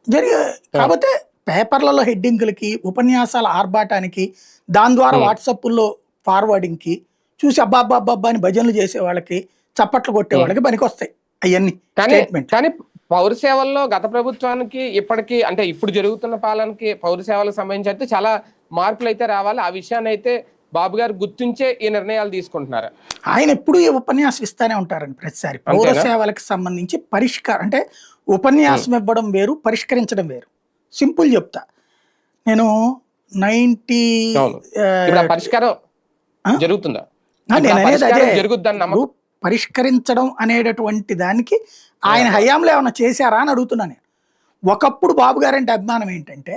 జరిగే కాకపోతే పేపర్లలో హెడ్డింగ్లకి ఉపన్యాసాల ఆర్భాటానికి దాని ద్వారా. వాట్సాప్లో ఫార్వర్డింగ్కి చూసి అబ్బా అబ్బా అబ్బా అని భజనలు చేసే వాళ్ళకి చప్పట్లు కొట్టే వాళ్ళకి పనికొస్తాయి అవన్నీ కానీ స్టేట్మెంట్. కానీ పౌర సేవల్లో గత ప్రభుత్వానికి ఇప్పటికి అంటే ఇప్పుడు జరుగుతున్న పాలనకి పౌర సేవలకు సంబంధించి అయితే చాలా మార్పులు అయితే రావాలి. ఆ విషయాన్ని అయితే బాబు గారు గుర్తించే ఈ నిర్ణయాలు తీసుకుంటున్నారు. ఆయన ఎప్పుడూ ఈ ఉపన్యాసం ఇస్తానే ఉంటారండి ప్రతిసారి. పౌర? సేవలకు సంబంధించి పరిష్కారం అంటే ఉపన్యాసం ఇవ్వడం వేరు పరిష్కరించడం వేరు. సింపుల్ చెప్తా. నేను నైన్టీ పరిష్కారం? జరుగుతుందా? నేను అనేది అదే. జరుగుద్దని పరిష్కరించడం అనేటటువంటి దానికి ఆయన హయాంలో ఏమైనా చేశారా అని అడుగుతున్నా నేను. ఒకప్పుడు బాబు గారంటే అభిమానం ఏంటంటే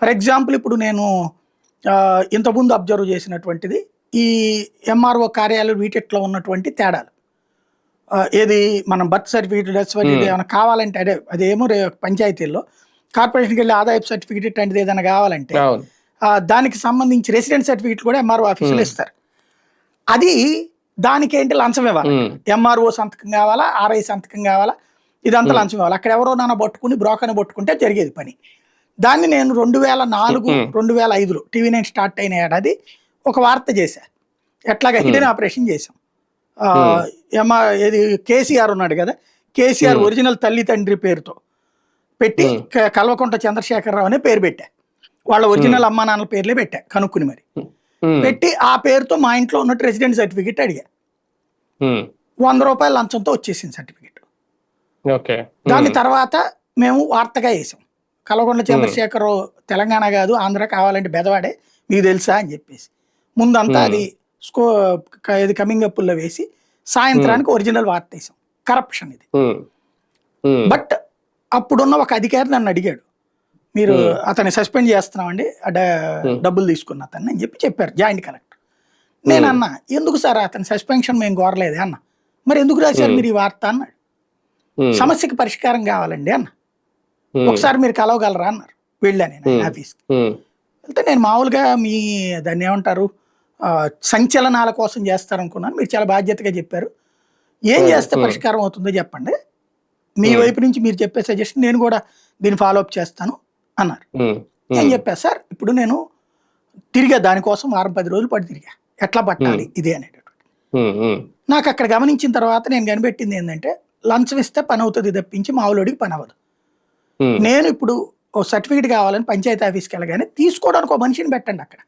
ఫర్ ఎగ్జాంపుల్ ఇప్పుడు నేను ఇంతకుముందు అబ్జర్వ్ చేసినటువంటిది ఈ ఎంఆర్ఓ కార్యాలయం వీటిట్లో ఉన్నటువంటి తేడాలు. ఏది మనం బర్త్ సర్టిఫికేట్ డెత్ సర్టిఫికేట్ ఏమైనా కావాలంటే అదే అదేమో రే- పంచాయతీల్లో కార్పొరేషన్కి వెళ్ళి ఆదాయపు సర్టిఫికేట్ ఇట్లాంటిది ఏదైనా కావాలంటే దానికి సంబంధించి రెసిడెంట్ సర్టిఫికేట్ కూడా ఎంఆర్ఓ ఆఫీసులో. ఇస్తారు. అది దానికి ఏంటి లంచం ఇవ్వాలి? ఎంఆర్ఓ సంతకం కావాలా? ఆర్ఐ సంతకం కావాలా? ఇదంతా. లంచం ఇవ్వాలి. అక్కడ ఎవరో నన్ను పట్టుకుని బ్రోకర్ని పట్టుకుంటే జరిగేది పని. దాన్ని నేను రెండు వేల నాలుగు. రెండు వేల ఐదులో టీవీ నైన్ స్టార్ట్ అయిన ఏడాది ఒక వార్త చేశా. ఎట్లాగా. హిడెన్ ఆపరేషన్ చేశాం. ఏమా ఏది కేసీఆర్ ఉన్నాడు కదా? కేసీఆర్. ఒరిజినల్ తల్లి తండ్రి పేరుతో పెట్టి. క- కల్వకుంట్ల చంద్రశేఖరరావు అనే పేరు పెట్టా. వాళ్ళ ఒరిజినల్ అమ్మా నాన్నల పేర్లే పెట్టా కనుక్కుని మరి. పెట్టి ఆ పేరుతో మా ఇంట్లో ఉన్నట్టు రెసిడెంట్ సర్టిఫికేట్ అడిగా. వంద రూపాయల లంచంతో వచ్చేసింది సర్టిఫికేట్. ఓకే. దాని తర్వాత మేము వార్తగా వేసాం. కల్వకుంట్ల చంద్రశేఖర్ తెలంగాణ కాదు ఆంధ్ర కావాలంటే బెదవాడే మీకు తెలుసా అని చెప్పేసి. ముందంతా. అది స్కో ఇది కమింగ్ అప్పుల్లో వేసి సాయంత్రానికి ఒరిజినల్ వార్త వేసాం కరప్షన్ ఇది. బట్ అప్పుడున్న ఒక అధికారి నన్ను అడిగాడు. మీరు. అతన్ని సస్పెండ్ చేస్తున్నామండి. డబ్బులు తీసుకున్న అతన్ని అని చెప్పి చెప్పారు జాయింట్ కలెక్టర్. నేను. అన్నా ఎందుకు సార్ అతని సస్పెన్షన్ మేము కోరలేదే? అన్న. మరి ఎందుకు రాశారు. మీరు ఈ వార్త? అన్నాడు. సమస్యకి పరిష్కారం కావాలండి అన్న. ఒకసారి మీరు కలవగలరా అన్నారు. వెళ్ళాను నేను. ఆఫీస్కి. వెళ్తే నేను మామూలుగా మీ దాన్ని ఏమంటారు సంచలనాల కోసం చేస్తారనుకున్నాను. మీరు చాలా బాధ్యతగా చెప్పారు. ఏం. చేస్తే. పరిష్కారం అవుతుందో చెప్పండి. మీ. వైపు నుంచి మీరు చెప్పే సజెషన్ నేను కూడా దీన్ని ఫాలో అప్ చేస్తాను అన్నారు. నేను చెప్పా సార్ ఇప్పుడు నేను తిరిగా దానికోసం వారం పది రోజులు పడి తిరిగా. ఎట్లా పట్టాలి ఇదే అనేటటువంటి నాకు అక్కడ గమనించిన తర్వాత నేను కనిపెట్టింది ఏంటంటే లంచం ఇస్తే పని అవుతుంది తప్పించి మామూలుడికి పని అవ్వదు. నేను ఇప్పుడు ఓ సర్టిఫికేట్ కావాలని పంచాయతీ ఆఫీస్కి వెళ్ళగానే తీసుకోవడానికి ఒక మనిషిని పెట్టండి అక్కడ.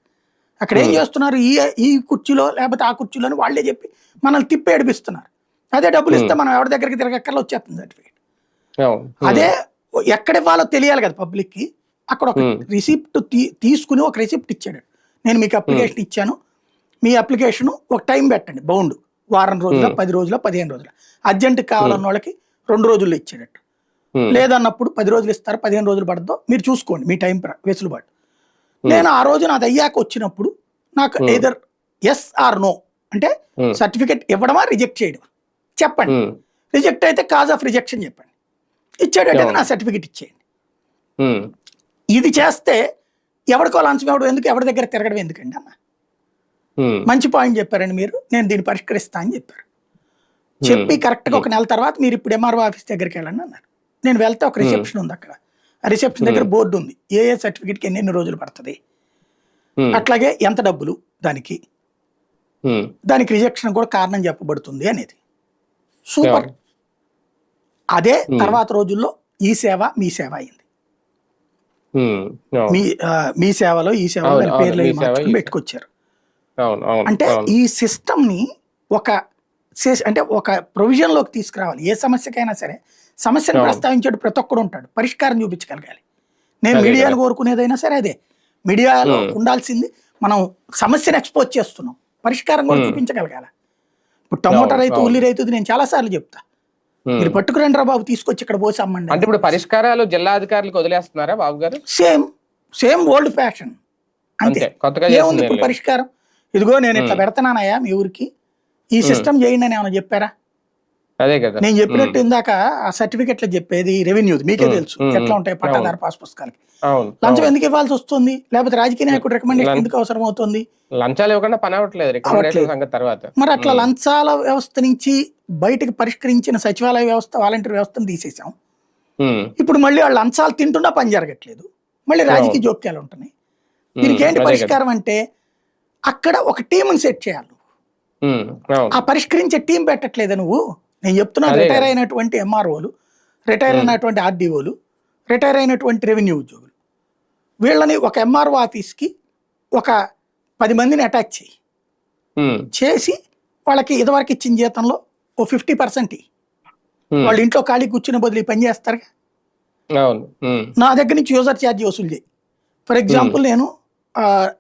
అక్కడ ఏం Hmm. చేస్తున్నారు? ఈ ఈ కుర్చీలో లేకపోతే ఆ కుర్చీలో అని వాళ్ళే చెప్పి మనల్ని తిప్పి ఏడిపిస్తున్నారు. అదే డబ్బులు ఇస్తే Hmm. మనం ఎవరి దగ్గరికి తిరగక్కర్లో వచ్చేస్తుంది సర్టిఫికేట్. ఉమ్, అదే ఎక్కడ ఇవ్వాలో తెలియాలి కదా పబ్లిక్కి. అక్కడ ఒక Hmm. రిసిప్ట్ తీసుకుని ఒక రిసిప్ట్ ఇచ్చాడు. నేను మీకు అప్లికేషన్ ఇచ్చాను. మీ అప్లికేషన్ ఒక టైం పెట్టండి బౌండ్. వారం రోజుల Hmm. పది రోజుల పదిహేను రోజుల. అర్జెంట్ కావాలన్న వాళ్ళకి రెండు రోజుల్లో ఇచ్చేటట్టు ఉమ్, లేదన్నప్పుడు పది రోజులు ఇస్తారు పదిహేను రోజులు పడద్దు మీరు చూసుకోండి మీ టైం వెసులుబాటు. Hmm. నేను ఆ రోజు నాది అయ్యాక వచ్చినప్పుడు నాకు Hmm. Either yes or no అంటే సర్టిఫికెట్ ఇవ్వడమా రిజెక్ట్ చేయడమా? చెప్పండి. రిజెక్ట్ అయితే కాజ్ ఆఫ్ రిజెక్షన్ చెప్పండి. Yeah. నా సర్టిఫికెట్ ఇచ్చేయండి. ఇది చేస్తే ఎవరికో లంచం ఇవ్వడం ఎందుకు ఎవరి దగ్గర తిరగడం ఎందుకండి అన్న? మంచి పాయింట్ చెప్పారండి మీరు నేను దీన్ని పరిష్కరిస్తా అని చెప్పారు. చెప్పి కరెక్ట్గా ఒక నెల తర్వాత మీరు ఇప్పుడు ఎంఆర్ఓ ఆఫీస్ దగ్గరికి వెళ్ళండి అన్నారు. నేను వెళ్తే ఒక రిసెప్షన్ ఉంది అక్కడ. ఆ రిసెప్షన్ దగ్గర బోర్డు ఉంది. ఏ ఏ సర్టిఫికేట్కి ఎన్ని ఎన్ని రోజులు పడుతుంది? అట్లాగే ఎంత డబ్బులు దానికి? దానికి రిజెక్షన్ కూడా కారణం చెప్పబడుతుంది అనేది. సూపర్. అదే. తర్వాత రోజుల్లో ఈ సేవ మీ సేవ అయింది. మీ మీ సేవలో ఈ సేవలో పేర్లు. పెట్టుకొచ్చారు. అంటే ఈ సిస్టమ్ని ఒక అంటే ఒక ప్రొవిజన్లోకి తీసుకురావాలి. ఏ సమస్యకైనా సరే సమస్యను. ప్రస్తావించాడు ప్రతి ఒక్కడు ఉంటాడు పరిష్కారం చూపించగలగాలి నేను కదా. కోరుకునేదైనా సరే అదే మీడియాలో. ఉండాల్సింది మనం సమస్యను ఎక్స్పోజ్ చేస్తున్నాం పరిష్కారం కూడా. చూపించగలగాల ఇప్పుడు టమోటా రైతు. ఉల్లి రైతుది నేను చాలా సార్లు చెప్తా. మీరు పట్టుకురండి రా బాబు తీసుకొచ్చి ఇక్కడ పోసి అమ్మండి అంటే ఇప్పుడు పరిష్కారాలు జిల్లా అధికారులకు వదిలేస్తున్నారా బాబు గారు సేమ్ సేమ్ ఓల్డ్ ఫ్యాషన్ అంతే కొత్తగా ఏముంది ఇప్పుడు. పరిష్కారం ఇదిగో నేను ఇట్లా. పెడతానయ్యా మీ ఊరికి ఈ సిస్టమ్ చేయండి అని ఏమైనా చెప్పారా అదే కదా. నేను చెప్పినట్టు ఇందాక ఆ సర్టిఫికెట్లు చెప్పేది రెవెన్యూ మీకే. తెలుసు. ఎట్లా ఉంటాయి పట్టాదారు పాస్ పుస్తకాలకి. లంచం. ఎందుకు ఇవ్వాల్సి వస్తుంది? లేకపోతే రాజకీయ నాయకుడు రికమెండేషన్ ఎందుకు అవసరం అవుతుంది లంచాలు ఇవ్వకుండా పని అవ్వట్లేదు. తర్వాత. మరి అట్లా. లంచాల వ్యవస్థ నుంచి బయటకు పరిష్కరించిన సచివాలయ వ్యవస్థ వాలంటీర్ వ్యవస్థను తీసేసాం. ఇప్పుడు మళ్ళీ వాళ్ళు లంచాలు తింటున్నా పని జరగట్లేదు. మళ్ళీ రాజకీయ జోక్యాలు ఉంటున్నాయి. దీనికి ఏంటి. పరిష్కారం అంటే అక్కడ ఒక టీంని సెట్ చేయాలి ఆ పరిష్కరించే టీం పెట్టట్లేదు నువ్వు? నేను చెప్తున్నా రిటైర్. అయినటువంటి ఎంఆర్ఓలు రిటైర్. అయినటువంటి ఆర్డీఓలు రిటైర్ అయినటువంటి రెవెన్యూ ఉద్యోగులు వీళ్ళని ఒక ఎంఆర్ఓ ఆఫీస్కి ఒక పది మందిని అటాచ్ చేయి. చేసి వాళ్ళకి ఇదివరకు ఇచ్చిన జీతంలో ఓ ఫిఫ్టీ పర్సెంట్. వాళ్ళ ఇంట్లో ఖాళీ కూర్చుని బదులు పని చేస్తారు అవును ఉమ్. నా దగ్గర నుంచి యూజర్ ఛార్జ్ వసూలు చేయి ఫర్ ఎగ్జాంపుల్ నేను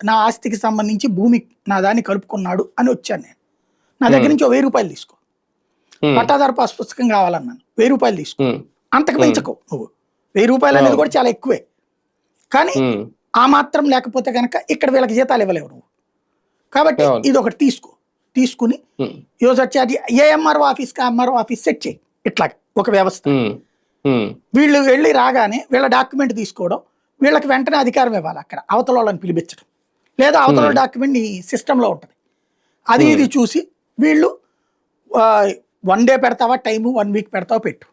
నా ఆస్తికి సంబంధించి భూమి నా దాన్ని కలుపుకున్నాడు అని వచ్చాను నేను నా దగ్గర. నుంచి వెయ్యి రూపాయలు తీసుకో. పట్టాదారు పాస్ పుస్తకం కావాలన్నాను వెయ్యి రూపాయలు తీసుకో. అంతకు. పెంచకు నువ్వు వెయ్యి రూపాయలు అనేది. కూడా చాలా ఎక్కువే కానీ. ఆ మాత్రం లేకపోతే కనుక ఇక్కడ వీళ్ళకి జీతాలు ఇవ్వలేవు నువ్వు కాబట్టి. ఇది ఒకటి తీసుకో తీసుకుని. యూజర్ ఛార్జ్ ఏ ఎంఆర్ఓ ఆఫీస్కి ఎంఆర్ఓ ఆఫీస్ సెట్ చేయి ఇట్లా ఒక వ్యవస్థ. వీళ్ళు వెళ్ళి రాగానే వీళ్ళ డాక్యుమెంట్ తీసుకోవడం వీళ్ళకి వెంటనే అధికారం ఇవ్వాలి అక్కడ అవతల వాళ్ళని పిలిపించడం లేదా అవతల. డాక్యుమెంట్ నీ సిస్టంలో ఉంటుంది అది. ఇది చూసి వీళ్ళు వన్ డే పెడతావా టైము వన్ వీక్ పెడతావా పెట్టు.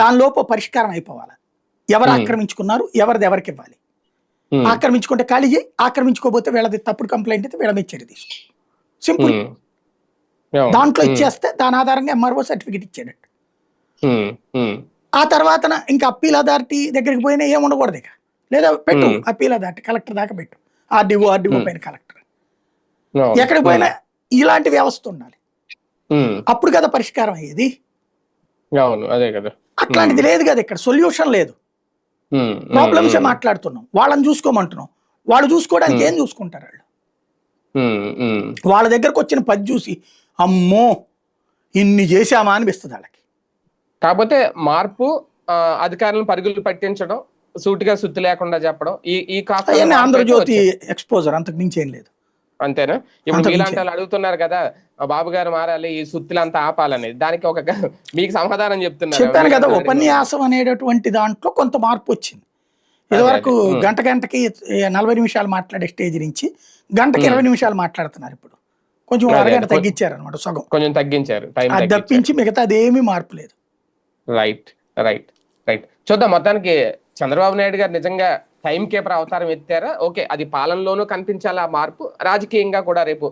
దానిలోపు పరిష్కారం అయిపోవాలి ఎవరు. ఆక్రమించుకున్నారు ఎవరిది ఎవరికి ఇవ్వాలి. ఆక్రమించుకుంటే ఖాళీ చేయి ఆక్రమించుకోకపోతే వీళ్ళది తప్పుడు కంప్లైంట్ అయితే వీళ్ళ మీద చర్య తీసుకో సింపుల్. దాంట్లో. ఇచ్చేస్తే దాని ఆధారంగా ఎంఆర్ఓ సర్టిఫికేట్ ఇచ్చేటట్టు. ఆ తర్వాత ఇంకా అప్పీల్ అథారిటీ దగ్గరికి పోయినా ఏం ఉండకూడదు ఇక లేదా పెట్టు. అప్పీల్ అథారిటీ కలెక్టర్ దాకా పెట్టు ఆర్డీఓ ఆర్డీఓ. పైన కలెక్టర్. ఎక్కడికి పోయినా ఇలాంటి వ్యవస్థ ఉండాలి. అప్పుడు కదా పరిష్కారం అయ్యేది అవును అదే కదా అట్లాంటిది లేదు కదా ఇక్కడ సొల్యూషన్ లేదు. ప్రాబ్లమ్స్. మాట్లాడుతున్నాం వాళ్ళని చూసుకోమంటున్నాం వాళ్ళు చూసుకోవడానికి. ఏం చూసుకుంటారు వాళ్ళు. వాళ్ళ దగ్గరకు వచ్చిన పది చూసి అమ్మో ఇన్ని చేశామా అనిపిస్తుంది వాళ్ళకి కాకపోతే మార్పు అధికారులను పరుగులు పట్టించడం సూటిగా సుత్తి లేకుండా చెప్పడం ఈ ఈ కాస్త ఆంధ్రజ్యోతి. ఎక్స్పోజర్ అంతకు మించి ఏం లేదు అంతేనా ఇప్పుడు మీలాంటి మించి. వాళ్ళు అడుగుతున్నారు కదా బాబు గారు మారాలి ఈ సుత్తులంతా ఆపాలని దానికి ఒక మీకు సమాధానం చెప్తున్నారు. చెప్పాను కదా ఉపన్యాసం అనేటటువంటి దాంట్లో కొంత మార్పు వచ్చింది. ఇదివరకు. గంట గంటకి నలభై నిమిషాలు మాట్లాడే స్టేజ్ నుంచి గంటకి. ఇరవై నిమిషాలు మాట్లాడుతున్నారు ఇప్పుడు. కొంచెం అరగంట. తగ్గించారు అనమాట సగం. కొంచెం తగ్గించారు అది తప్పించి మిగతా అదేమీ మార్పు లేదు. Right right right. చూద్దాం మొత్తానికి చంద్రబాబు నాయుడు గారు నిజంగా టైం కేపర్ అవతారం ఎత్తారా? ఓకే అది పాలనలోనూ కనిపించాలి ఆ మార్పు? రాజకీయంగా కూడా రేపు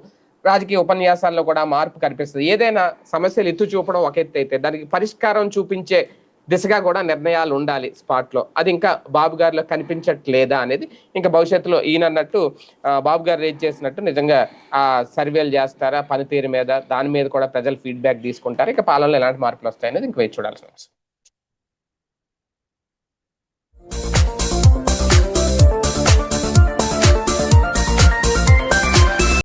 రాజకీయ ఉపన్యాసాల్లో కూడా మార్పు కనిపిస్తుంది. ఏదైనా సమస్యలు ఎత్తు చూపడం ఒక ఎత్తు అయితే దానికి పరిష్కారం చూపించే దిశగా కూడా నిర్ణయాలు ఉండాలి స్పాట్లో అది ఇంకా బాబు గారిలో కనిపించట్లేదా అనేది ఇంకా భవిష్యత్తులో ఈయనన్నట్టు బాబు గారు రేజ్ చేసినట్టు నిజంగా ఆ సర్వేలు చేస్తారా పనితీరు మీద దాని మీద కూడా ప్రజలు ఫీడ్బ్యాక్ తీసుకుంటారు ఇక పాలనలో ఎలాంటి మార్పులు వస్తాయనేది ఇంక వేచి చూడాల్సిన అవసరం.